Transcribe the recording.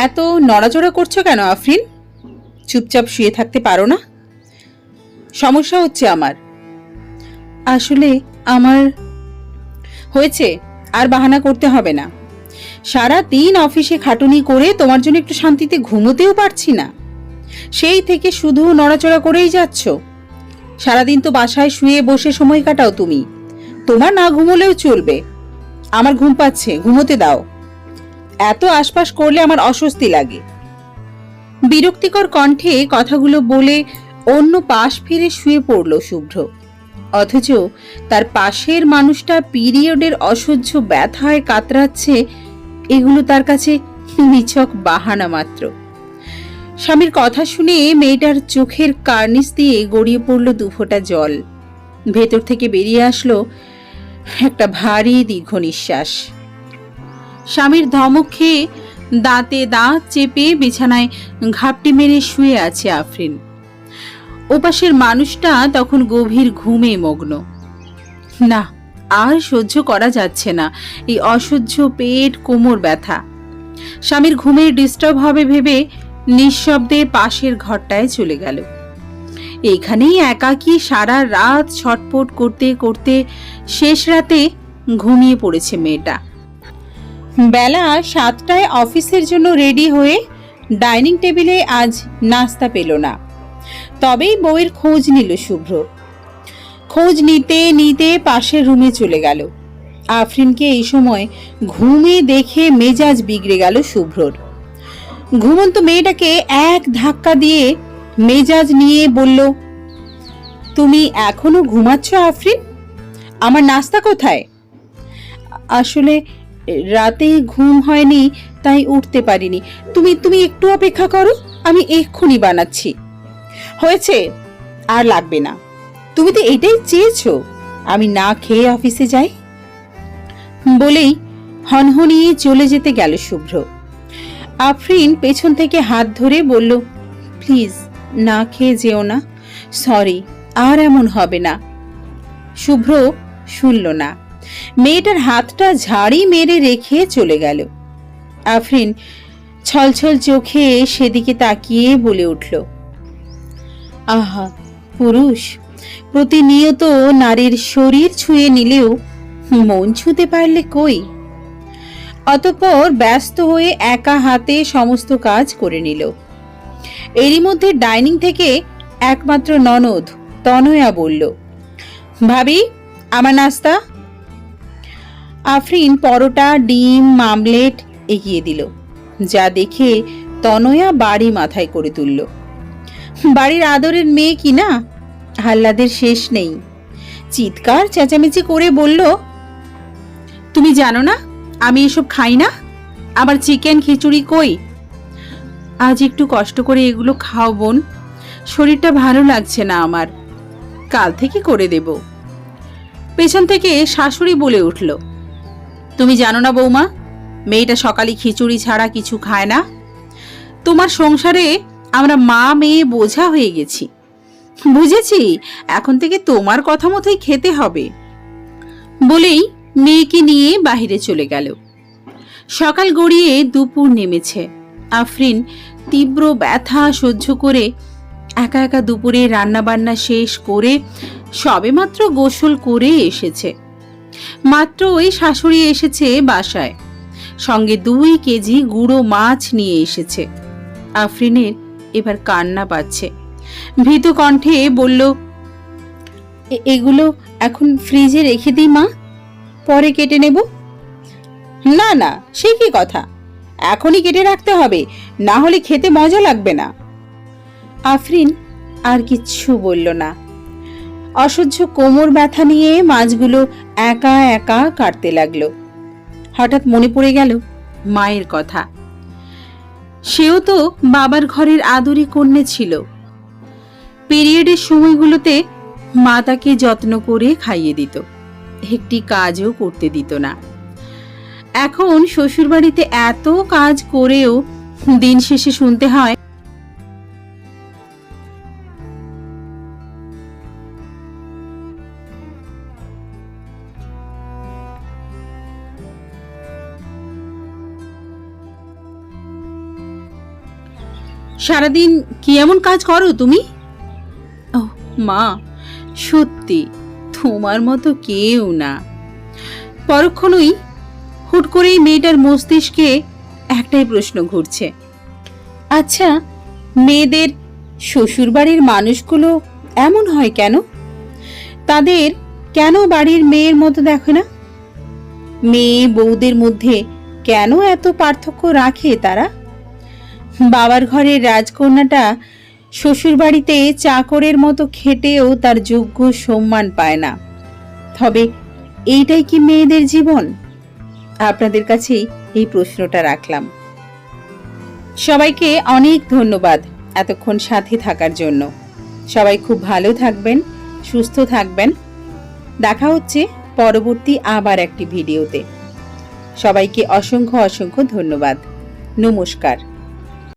এত নড়াচড়া করছ কেন, আফরিন? চুপচাপ শুয়ে থাকতে পারো না? সমস্যা হচ্ছে আমার। আসলে আমার হয়েছে, আর বাহানা করতে হবে না। সারা দিন অফিসে খাটুনি করে তোমার জন্য একটু শান্তিতে ঘুমোতেও পারছি না। সেই থেকে শুধু নড়াচড়া করেই যাচ্ছ। সারাদিন তো বাসায় শুয়ে বসে সময় কাটাও তুমি। তোমার না ঘুমোলেও চলবে। আমার ঘুম পাচ্ছে, ঘুমোতে দাও। এত আশপাশ করলে আমার অস্বস্তি লাগে। বিরক্তিকর কণ্ঠে কথাগুলো বলে অন্য পাশ ফিরে শুয়ে পড়ল শুভ্র। অথচ তার পাশের মানুষটা পিরিয়ডের অসহ্য ব্যথায় কাতরাচ্ছে, এগুলো তার কাছে নিছক বাহানা মাত্র। স্বামীর কথা শুনে মেয়েটার চোখের কার্নিস দিয়ে গড়িয়ে পড়ল দুফোঁটা জল। ভেতর থেকে বেরিয়ে আসলো একটা ভারী দীর্ঘ নিঃশ্বাস স্বামীর ধমক খেয়ে দাঁতে দাঁত চেপে বিছানায় ঘাপটি মেরে শুয়ে আছে আফরিন। ওপাশের মানুষটা তখন গভীর ঘুমে মগ্ন। না, আর সহ্য করা যাচ্ছে না, এই অসহ্য পেট, কোমর ব্যথা। স্বামীর ঘুমের ডিস্টার্ব হবে ভেবে নিঃশব্দে পাশের ঘরটায় চলে গেল। এইখানেই একাকী সারা রাত ছটপট করতে করতে শেষ রাতে ঘুমিয়ে পড়েছে মেয়েটা। বেলা সাতটায় অফিসের জন্য রেডি হয়ে ডাইনিং টেবিলে আজ নাস্তা পেল না। তবেই বউয়ের খোঁজ নিল শুভ্র। খোঁজ নিতে নিতে পাশের রুমে চলে গেল। আফরিনকে এই সময় ঘুমে দেখে মেজাজ বিগড়ে গেল শুভ্রর। ঘুমন্ত মেয়েটাকে এক ধাক্কা দিয়ে মেজাজ নিয়ে বলল, তুমি এখনও ঘুমাচ্ছ আফরিন? আমার নাস্তা কোথায়? আসলে রাতে ঘুম হয়নি, তাই উঠতে পারিনি। তুমি তুমি একটু অপেক্ষা করো, আমি এক্ষুনি বানাচ্ছি। হয়েছে, আর লাগবে না। তুমি তো এটাই চেয়েছো, আমি না খেয়ে অফিসে যাই? বলেই হনহনিয়ে চলে যেতে গেল শুভ্র। আফরিন পেছন থেকে হাত ধরে বলল, প্লিজ, না খেয়ে যেও না। সরি, আর এমন হবে না। শুভ্র শুনল না। মেয়েটার হাতটা ঝাড়ি মেরে রেখে চলে গেল। আফরিন ছলছল চোখে সেদিকে তাকিয়ে বলে উঠল, আহা, পুরুষ। প্রতিনিয়ত নারীর শরীর ছুঁয়ে নিলেও মন ছুঁতে পারলে কই? অতপর ব্যস্ত হয়ে একা হাতে সমস্ত কাজ করে নিল। এরই মধ্যে ডাইনিং থেকে একমাত্র ননদ তনয়া বলল, ভাবি, আমার নাস্তা? আফরিন পরোটা, ডিম, মামলেট এগিয়ে দিল, যা দেখে তনয়া বাড়ি মাথায় করে তুলল। বাড়ির আদরের মেয়ে কি না? হাল্লাদের শেষ নেই। চিৎকার, চেঁচামেচি করে বলল, তুমি জানো না, আমি এসব খাই না? আমার চিকেন খিচুড়ি কই? আজ একটু কষ্ট করে এগুলো খাও বোন, শরীরটা ভালো লাগছে না আমার। কাল থেকে করে দেব। পেছন থেকে শাশুড়ি বলে উঠল তুমি জানো না বৌমা, মেয়েটা সকালে খিচুড়ি ছাড়া কিছু খায় না? তোমার সংসারে আমরা মা, মেয়ে বোঝা হয়ে গেছি। বুঝেছি? এখন থেকে তোমার কথা মতোই খেতে হবে। বলেই মেয়েকে নিয়ে বাহিরে চলে গেল। সকাল গড়িয়ে দুপুর নেমেছে। আফরিন তীব্র ব্যথা সহ্য করে একা একা দুপুরে রান্নাবান্না শেষ করে সবেমাত্র গোসল করে এসেছে। মাত্র ওই শাশুড়ি এসেছে বাসায়। সঙ্গে দুই কেজি গুঁড়ো মাছ নিয়ে এসেছে। আফরিনের এবার কান্না পাচ্ছে। ভীত কণ্ঠে বলল এগুলো এখন ফ্রিজে রেখে দিই মা, পরে কেটে নেব? না না, সে কি কথা? এখনই কেটে রাখতে হবে, না হলে খেতে মজা লাগবে না। আফরিন আর কিচ্ছু বলল না। অসহ্য কোমর ব্যথা নিয়ে মাছগুলো একা একা কাটতে লাগল। হঠাৎ মনে পড়ে গেল মায়ের কথা। সেও তো বাবার ঘরের আদরি কন্যে ছিল। পিরিয়ডের সময়গুলোতে মা তাকে যত্ন করে খাইয়ে দিত, একটি কাজও করতে দিত না। এখন শ্বশুরবাড়িতে এত কাজ করেও দিন শেষে শুনতে হয় সারাদিন কি এমন কাজ করো তুমি? ও, মা, সত্যি, তোমার মতো কেউ না। পরক্ষণই হুট করেই মেয়েটার মস্তিষ্কে একটাই প্রশ্ন ঘুরছে। আচ্ছা মেয়েদের শ্বশুরবাড়ির মানুষগুলো এমন হয় কেন? তাদের কেন বাড়ির মেয়ের মতো দেখে না? মেয়ে বউদের মধ্যে কেন এত পার্থক্য রাখে তারা? বাবার ঘরের রাজকন্যাটা শ্বশুরবাড়িতে চাকরের মতো খেটেও তার যোগ্য সম্মান পায় না। তবে এইটাই কি মেয়েদের জীবন? আপনাদের কাছেই এই প্রশ্নটা রাখলাম। সবাইকে অনেক ধন্যবাদ এতক্ষণ সাথে থাকার জন্য। সবাই খুব ভালো থাকবেন, সুস্থ থাকবেন। দেখা হচ্ছে পরবর্তী আবার একটি ভিডিওতে। সবাইকে অসংখ্য অসংখ্য ধন্যবাদ। নমস্কার।